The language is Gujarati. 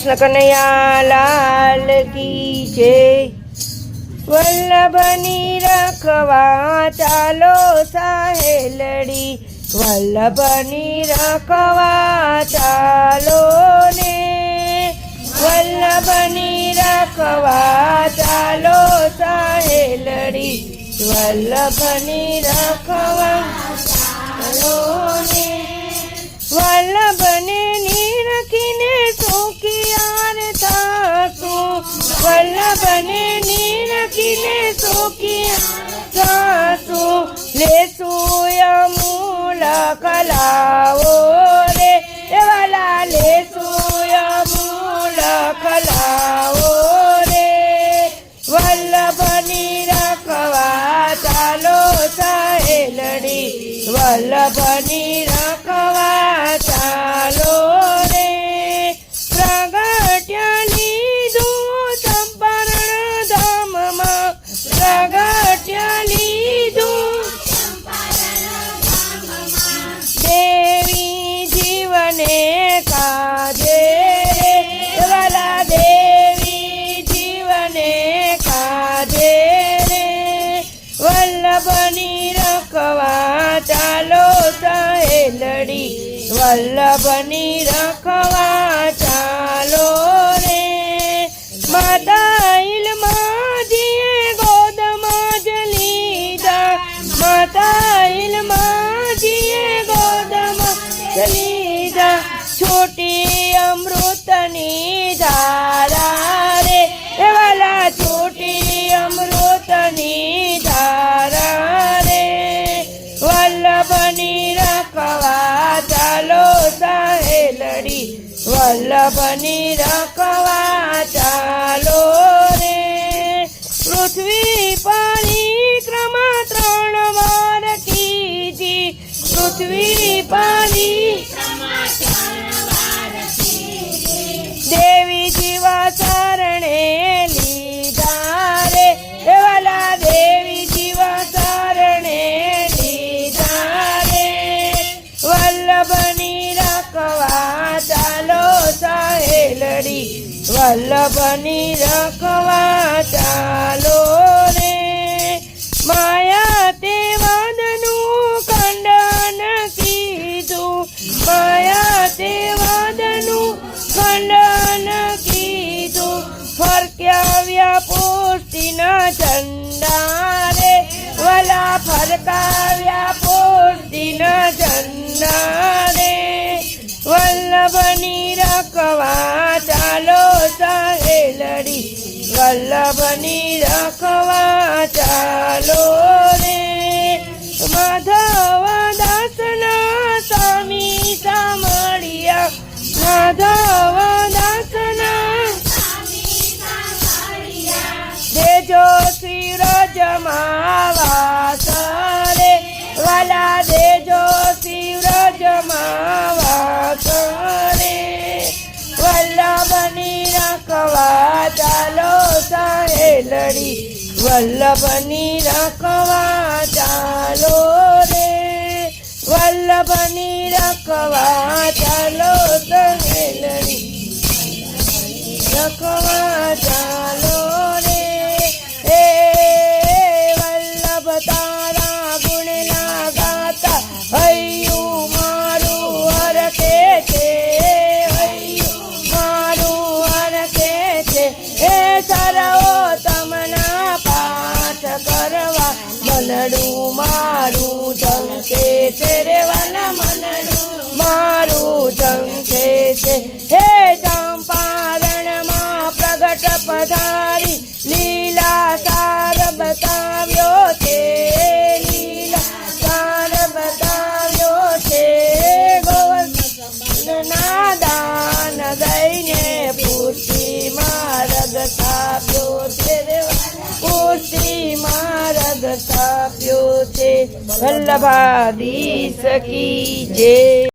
કૃષ્ણ કનૈયા લાલ કી જય. વલ્લભની રખવા ચાલો સાહેલડી. વલ્લભની રખવા ચાલો ને. વલ્લભની રખવા ચાલો સાહેલડી. વલ્લભની રખવા ચાલો ને. સુખિયાર થાશું લેશું અમૂલ કલાઓ રે એ વાલા લેશું અમૂલ કલાઓ રે વલ્લભની રખવા ચાલો સહેલડી વલ્લભની રખવા ચાલો સહેલડી વલ્લભની રખવા વલ્લભની રખવા ચાલો સહેલડી. વલ્લભની રખવા ચાલો રે. પૃથ્વી પરિક્રમા ત્રણ વાર કીધી. પૃથ્વી પરી વલ્લભની રખવા ચાલો રે માયા તે વાદનું ખંડન કીધું. માયા તે વાદનું ખંડન કીધું. ફરક્યાવ્યા પુષ્ટિના ચંડા રે વલા ફરકાવ્યા પુષ્ટિના ઝંડા વલ્લભની રખવા ચાલો. રખવા ચાલો સહેલડી વલ્લભની રખવા ચાલો રે. વલ્લભની રખવા ચાલો સહેલડી રખવા ચાલો પધારી લીલા સાર બતાવ્યો છે લીલા સાર બતાવ્યો છે. ગોવર્ધનના દાન દઈને પુષ્ટિ માર્ગ સ્થાપ્યો છે. પુષ્ટિ માર્ગ સ્થાપ્યો છે. વલ્લભાદીશ સકી જય.